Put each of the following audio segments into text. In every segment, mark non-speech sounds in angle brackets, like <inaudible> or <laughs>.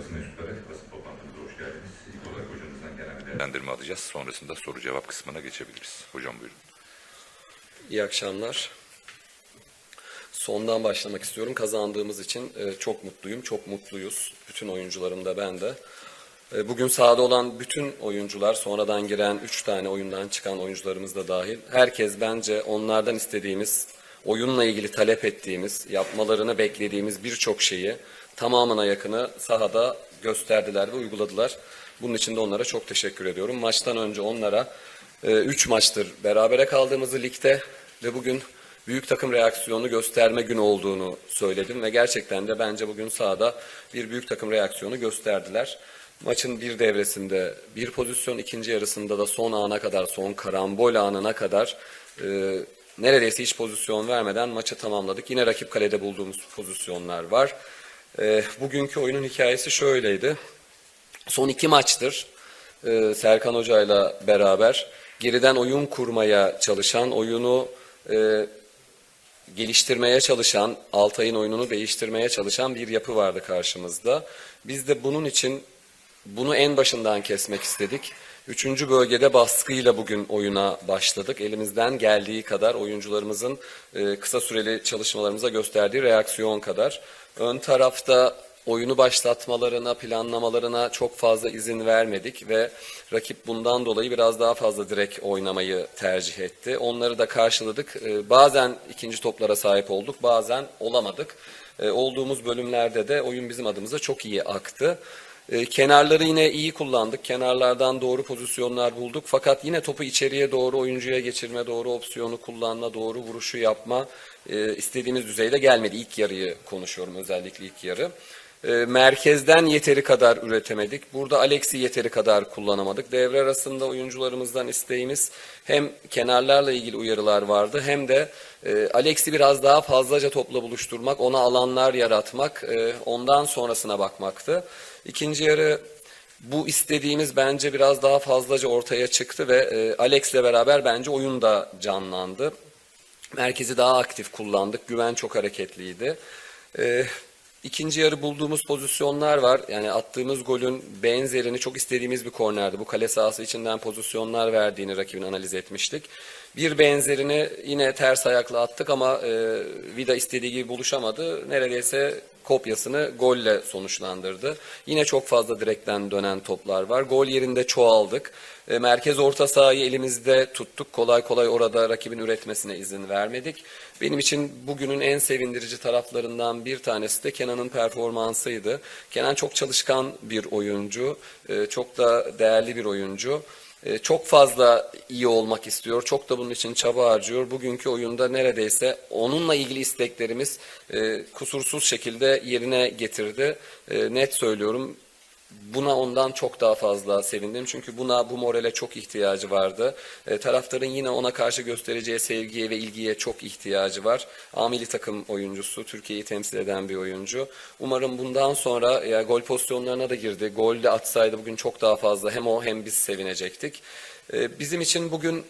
basın mensupları, basın toplantımıza değerlendirme alacağız. Sonrasında soru cevap kısmına geçebiliriz. Hocam buyurun. İyi akşamlar. Sondan başlamak istiyorum. Kazandığımız için e, çok mutluyum, çok mutluyuz. Bütün oyuncularım da ben de. E, Bugün sahada olan bütün oyuncular, sonradan giren 3 tane oyundan çıkan oyuncularımız da dahil. Herkes bence onlardan istediğimiz, oyunla ilgili talep ettiğimiz, yapmalarını beklediğimiz birçok şeyi tamamına yakını sahada gösterdiler ve uyguladılar. Bunun için de onlara çok teşekkür ediyorum. Maçtan önce onlara 3 maçtır berabere kaldığımızı ligde ve bugün büyük takım reaksiyonu gösterme günü olduğunu söyledim ve gerçekten de bence bugün sahada bir büyük takım reaksiyonu gösterdiler. Maçın bir devresinde bir pozisyon, ikinci yarısında da son ana kadar, son karambol anına kadar e, neredeyse hiç pozisyon vermeden maçı tamamladık. Yine rakip kalede bulduğumuz pozisyonlar var. E, bugünkü oyunun hikayesi şöyleydi. Son iki maçtır e, Serkan Hoca'yla beraber geriden oyun kurmaya çalışan, oyunu e, geliştirmeye çalışan, Altay'ın oyununu değiştirmeye çalışan bir yapı vardı karşımızda. Biz de bunun için bunu en başından kesmek istedik. Üçüncü bölgede baskıyla bugün oyuna başladık. Elimizden geldiği kadar oyuncularımızın e, kısa süreli çalışmalarımıza gösterdiği reaksiyon kadar. Ön tarafta oyunu başlatmalarına, planlamalarına çok fazla izin vermedik ve rakip bundan dolayı biraz daha fazla direkt oynamayı tercih etti. Onları da karşıladık. Ee, Bazen ikinci toplara sahip olduk, bazen olamadık. Ee, Olduğumuz bölümlerde de oyun bizim adımıza çok iyi aktı. Ee, Kenarları yine iyi kullandık. Kenarlardan doğru pozisyonlar bulduk. Fakat yine topu içeriye doğru oyuncuya geçirme, doğru opsiyonu kullanma, doğru vuruşu yapma e, istediğimiz düzeyde gelmedi. İlk yarıyı konuşuyorum özellikle ilk yarı. E, merkezden yeteri kadar üretemedik. Burada Alex'i yeteri kadar kullanamadık. Devre arasında oyuncularımızdan isteğimiz hem kenarlarla ilgili uyarılar vardı hem de e, Alex'i biraz daha fazlaca topla buluşturmak, ona alanlar yaratmak, e, ondan sonrasına bakmaktı. İkinci yarı bu istediğimiz bence biraz daha fazlaca ortaya çıktı ve e, Alex'le beraber bence oyun da canlandı. Merkezi daha aktif kullandık. Güven çok hareketliydi. Ee, ikinci yarı bulduğumuz pozisyonlar var. Yani attığımız golün benzerini çok istediğimiz bir kornerdi. Bu kale sahası içinden pozisyonlar verdiğini rakibin analiz etmiştik. Bir benzerini yine ters ayakla attık ama e, Vida istediği gibi buluşamadı. Neredeyse kopyasını golle sonuçlandırdı. Yine çok fazla direkten dönen toplar var. Gol yerinde çoğaldık. E, Merkez orta sahayı elimizde tuttuk. Kolay kolay orada rakibin üretmesine izin vermedik. Benim için bugünün en sevindirici taraflarından bir tanesi de Kenan'ın performansıydı. Kenan çok çalışkan bir oyuncu, e, çok da değerli bir oyuncu. E, Çok fazla iyi olmak istiyor, çok da bunun için çaba harcıyor. Bugünkü oyunda neredeyse onunla ilgili isteklerimiz e, kusursuz şekilde yerine getirdi. E, Net söylüyorum, Buna ondan çok daha fazla sevindim. Çünkü buna bu morale çok ihtiyacı vardı. E, taraftarın yine ona karşı göstereceği sevgiye ve ilgiye çok ihtiyacı var. Amili takım oyuncusu, Türkiye'yi temsil eden bir oyuncu. Umarım bundan sonra ya, gol pozisyonlarına da girdi. Gol de atsaydı bugün çok daha fazla hem o hem biz sevinecektik. E, bizim için bugün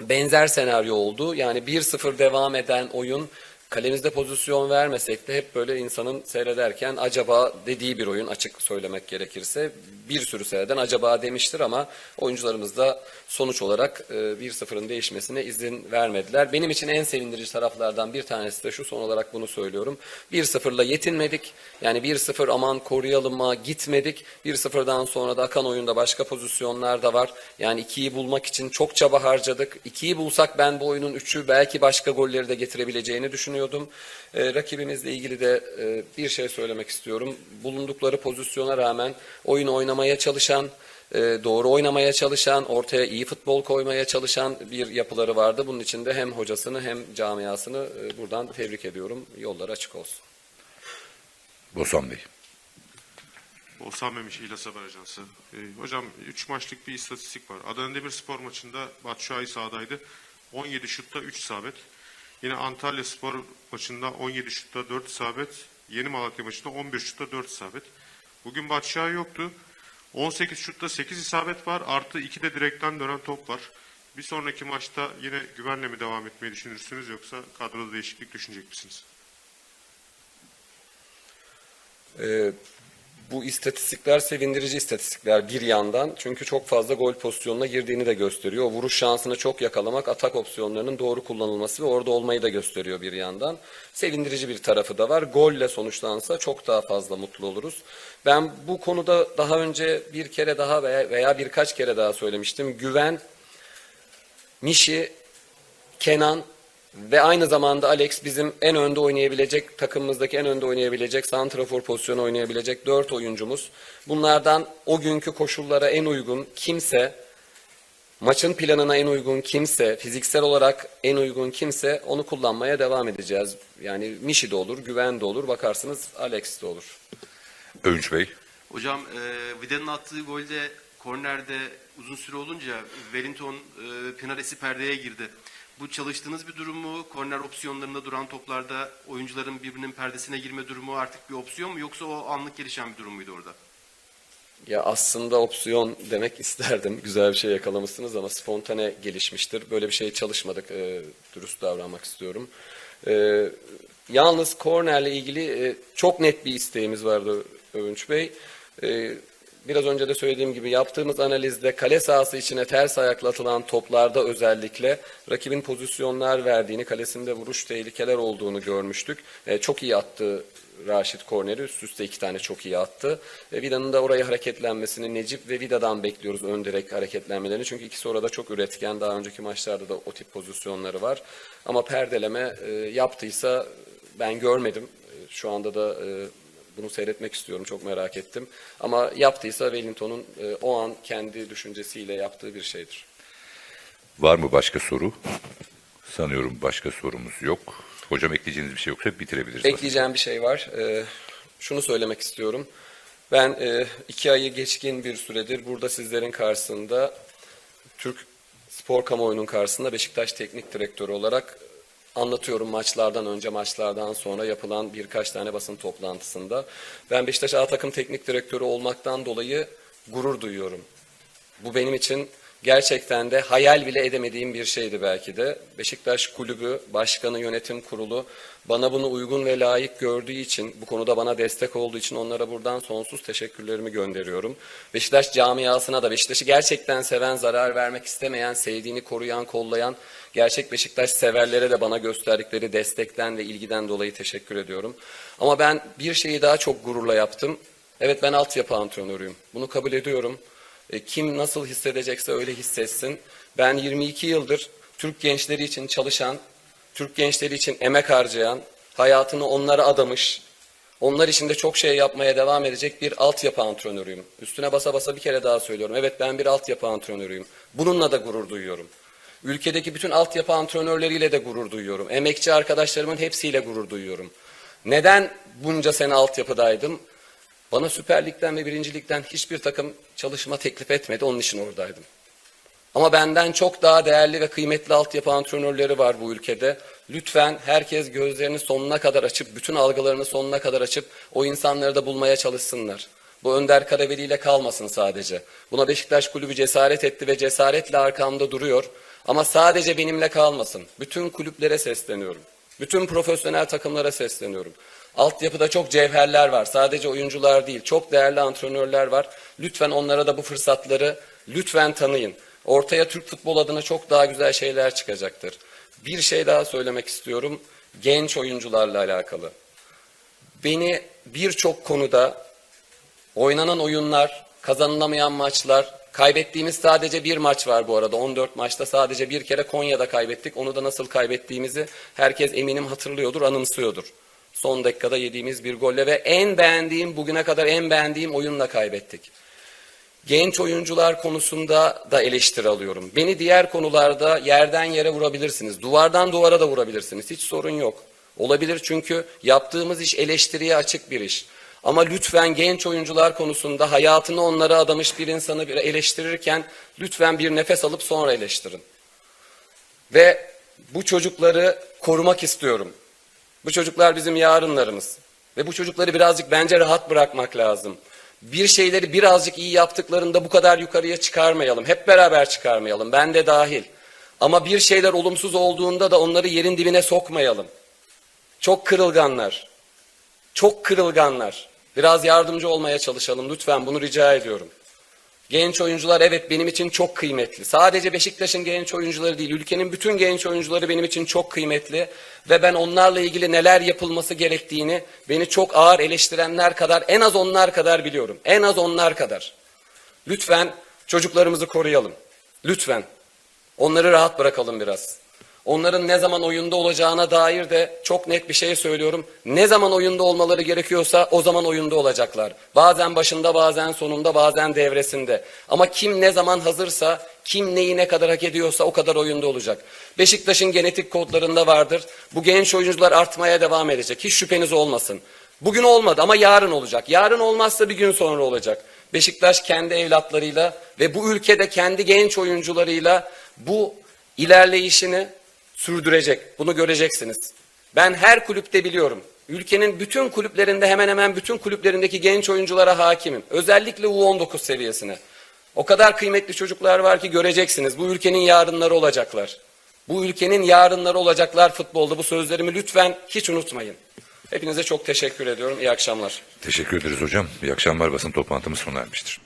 benzer senaryo oldu. Yani 1-0 devam eden oyun kalemizde pozisyon vermesek de hep böyle insanın seyrederken acaba dediği bir oyun açık söylemek gerekirse bir sürü seyreden acaba demiştir ama oyuncularımız da sonuç olarak e, 1-0'ın değişmesine izin vermediler. Benim için en sevindirici taraflardan bir tanesi de şu son olarak bunu söylüyorum. 1-0'la yetinmedik. Yani 1-0 aman koruyalım'a gitmedik. 1-0'dan sonra da akan oyunda başka pozisyonlar da var. Yani 2'yi bulmak için çok çaba harcadık. 2'yi bulsak ben bu oyunun 3'ü belki başka golleri de getirebileceğini düşünüyordum. E, rakibimizle ilgili de e, bir şey söylemek istiyorum. Bulundukları pozisyona rağmen oyun oynamaya çalışan, e, doğru oynamaya çalışan, ortaya iyi futbol koymaya çalışan bir yapıları vardı. Bunun için de hem hocasını hem camiasını e, buradan tebrik ediyorum. Yolları açık olsun. Bosan Bey. Oğuzhan Memiş İhlas Haber Ajansı. Ee, hocam 3 maçlık bir istatistik var. Adana Demirspor maçında Batshuayi sahadaydı. 17 şutta 3 isabet. Yine Antalya Spor maçında 17 şutta 4 isabet. Yeni Malatya maçında 11 şutta 4 isabet. Bugün Batshuayi yoktu. 18 şutta 8 isabet var. Artı 2 de direkten dönen top var. Bir sonraki maçta yine güvenle mi devam etmeyi düşünürsünüz yoksa kadroda değişiklik düşünecek misiniz? Ee, Bu istatistikler sevindirici istatistikler bir yandan. Çünkü çok fazla gol pozisyonuna girdiğini de gösteriyor. Vuruş şansını çok yakalamak, atak opsiyonlarının doğru kullanılması ve orada olmayı da gösteriyor bir yandan. Sevindirici bir tarafı da var. Golle sonuçlansa çok daha fazla mutlu oluruz. Ben bu konuda daha önce bir kere daha veya, veya birkaç kere daha söylemiştim. Güven, Mişi, Kenan ve aynı zamanda Alex bizim en önde oynayabilecek, takımımızdaki en önde oynayabilecek, santrafor pozisyonu oynayabilecek dört oyuncumuz. Bunlardan o günkü koşullara en uygun kimse, maçın planına en uygun kimse, fiziksel olarak en uygun kimse onu kullanmaya devam edeceğiz. Yani Mişi de olur, Güven de olur, bakarsınız Alex de olur. Övünç Bey. Hocam e, Vidal'in attığı golde kornerde uzun süre olunca Wellington e, Pinaresi perdeye girdi. Bu çalıştığınız bir durum mu? Korner opsiyonlarında duran toplarda oyuncuların birbirinin perdesine girme durumu artık bir opsiyon mu? Yoksa o anlık gelişen bir durum muydu orada? Ya aslında opsiyon demek isterdim. <laughs> Güzel bir şey yakalamışsınız ama spontane gelişmiştir. Böyle bir şey çalışmadık. E, dürüst davranmak istiyorum. E, yalnız kornerle ilgili e, çok net bir isteğimiz vardı Övünç Bey. E, biraz önce de söylediğim gibi yaptığımız analizde kale sahası içine ters ayakla atılan toplarda özellikle rakibin pozisyonlar verdiğini, kalesinde vuruş tehlikeler olduğunu görmüştük. E, çok iyi attı Raşit Korner'i üst üste iki tane çok iyi attı. E, Vida'nın da oraya hareketlenmesini Necip ve Vida'dan bekliyoruz ön direk hareketlenmelerini. Çünkü ikisi orada çok üretken. Daha önceki maçlarda da o tip pozisyonları var. Ama perdeleme e, yaptıysa ben görmedim. E, Şu anda da e, bunu seyretmek istiyorum. Çok merak ettim. Ama yaptıysa Wellington'un e, o an kendi düşüncesiyle yaptığı bir şeydir. Var mı başka soru? Sanıyorum başka sorumuz yok. Hocam ekleyeceğiniz bir şey yoksa bitirebiliriz. Ekleyeceğim bir şey var. Ee, şunu söylemek istiyorum. Ben e, iki ayı geçkin bir süredir burada sizlerin karşısında Türk spor kamuoyunun karşısında Beşiktaş teknik direktörü olarak anlatıyorum maçlardan önce maçlardan sonra yapılan birkaç tane basın toplantısında. Ben Beşiktaş A takım teknik direktörü olmaktan dolayı gurur duyuyorum. Bu benim için gerçekten de hayal bile edemediğim bir şeydi belki de. Beşiktaş kulübü, başkanı, yönetim kurulu bana bunu uygun ve layık gördüğü için, bu konuda bana destek olduğu için onlara buradan sonsuz teşekkürlerimi gönderiyorum. Beşiktaş camiasına da Beşiktaş'ı gerçekten seven, zarar vermek istemeyen, sevdiğini koruyan, kollayan gerçek Beşiktaş severlere de bana gösterdikleri destekten ve ilgiden dolayı teşekkür ediyorum. Ama ben bir şeyi daha çok gururla yaptım. Evet ben altyapı antrenörüyüm. Bunu kabul ediyorum. E, Kim nasıl hissedecekse öyle hissetsin. Ben 22 yıldır Türk gençleri için çalışan, Türk gençleri için emek harcayan, hayatını onlara adamış, onlar için de çok şey yapmaya devam edecek bir altyapı antrenörüyüm. Üstüne basa basa bir kere daha söylüyorum. Evet ben bir altyapı antrenörüyüm. Bununla da gurur duyuyorum. Ülkedeki bütün altyapı antrenörleriyle de gurur duyuyorum. Emekçi arkadaşlarımın hepsiyle gurur duyuyorum. Neden bunca sene altyapıdaydım? Bana Süper Lig'den ve Birincilikten hiçbir takım çalışma teklif etmedi. Onun için oradaydım. Ama benden çok daha değerli ve kıymetli altyapı antrenörleri var bu ülkede. Lütfen herkes gözlerini sonuna kadar açıp, bütün algılarını sonuna kadar açıp o insanları da bulmaya çalışsınlar. Bu Önder Karaveli ile kalmasın sadece. Buna Beşiktaş Kulübü cesaret etti ve cesaretle arkamda duruyor. Ama sadece benimle kalmasın. Bütün kulüplere sesleniyorum. Bütün profesyonel takımlara sesleniyorum. Altyapıda çok cevherler var. Sadece oyuncular değil, çok değerli antrenörler var. Lütfen onlara da bu fırsatları lütfen tanıyın. Ortaya Türk futbol adına çok daha güzel şeyler çıkacaktır. Bir şey daha söylemek istiyorum. Genç oyuncularla alakalı. Beni birçok konuda oynanan oyunlar, kazanılamayan maçlar, kaybettiğimiz sadece bir maç var bu arada. 14 maçta sadece bir kere Konya'da kaybettik. Onu da nasıl kaybettiğimizi herkes eminim hatırlıyordur, anımsıyordur. Son dakikada yediğimiz bir golle ve en beğendiğim, bugüne kadar en beğendiğim oyunla kaybettik. Genç oyuncular konusunda da eleştiri alıyorum. Beni diğer konularda yerden yere vurabilirsiniz. Duvardan duvara da vurabilirsiniz. Hiç sorun yok. Olabilir çünkü yaptığımız iş eleştiriye açık bir iş. Ama lütfen genç oyuncular konusunda hayatını onlara adamış bir insanı eleştirirken lütfen bir nefes alıp sonra eleştirin. Ve bu çocukları korumak istiyorum. Bu çocuklar bizim yarınlarımız. Ve bu çocukları birazcık bence rahat bırakmak lazım. Bir şeyleri birazcık iyi yaptıklarında bu kadar yukarıya çıkarmayalım. Hep beraber çıkarmayalım. Ben de dahil. Ama bir şeyler olumsuz olduğunda da onları yerin dibine sokmayalım. Çok kırılganlar. Çok kırılganlar. Biraz yardımcı olmaya çalışalım lütfen bunu rica ediyorum. Genç oyuncular evet benim için çok kıymetli. Sadece Beşiktaş'ın genç oyuncuları değil, ülkenin bütün genç oyuncuları benim için çok kıymetli. Ve ben onlarla ilgili neler yapılması gerektiğini beni çok ağır eleştirenler kadar, en az onlar kadar biliyorum. En az onlar kadar. Lütfen çocuklarımızı koruyalım. Lütfen. Onları rahat bırakalım biraz. Onların ne zaman oyunda olacağına dair de çok net bir şey söylüyorum. Ne zaman oyunda olmaları gerekiyorsa o zaman oyunda olacaklar. Bazen başında, bazen sonunda, bazen devresinde. Ama kim ne zaman hazırsa, kim neyi ne kadar hak ediyorsa o kadar oyunda olacak. Beşiktaş'ın genetik kodlarında vardır. Bu genç oyuncular artmaya devam edecek. Hiç şüpheniz olmasın. Bugün olmadı ama yarın olacak. Yarın olmazsa bir gün sonra olacak. Beşiktaş kendi evlatlarıyla ve bu ülkede kendi genç oyuncularıyla bu ilerleyişini sürdürecek. Bunu göreceksiniz. Ben her kulüpte biliyorum. Ülkenin bütün kulüplerinde hemen hemen bütün kulüplerindeki genç oyunculara hakimim. Özellikle U19 seviyesine. O kadar kıymetli çocuklar var ki göreceksiniz. Bu ülkenin yarınları olacaklar. Bu ülkenin yarınları olacaklar futbolda. Bu sözlerimi lütfen hiç unutmayın. Hepinize çok teşekkür ediyorum. İyi akşamlar. Teşekkür ederiz hocam. İyi akşamlar basın toplantımız sona ermiştir.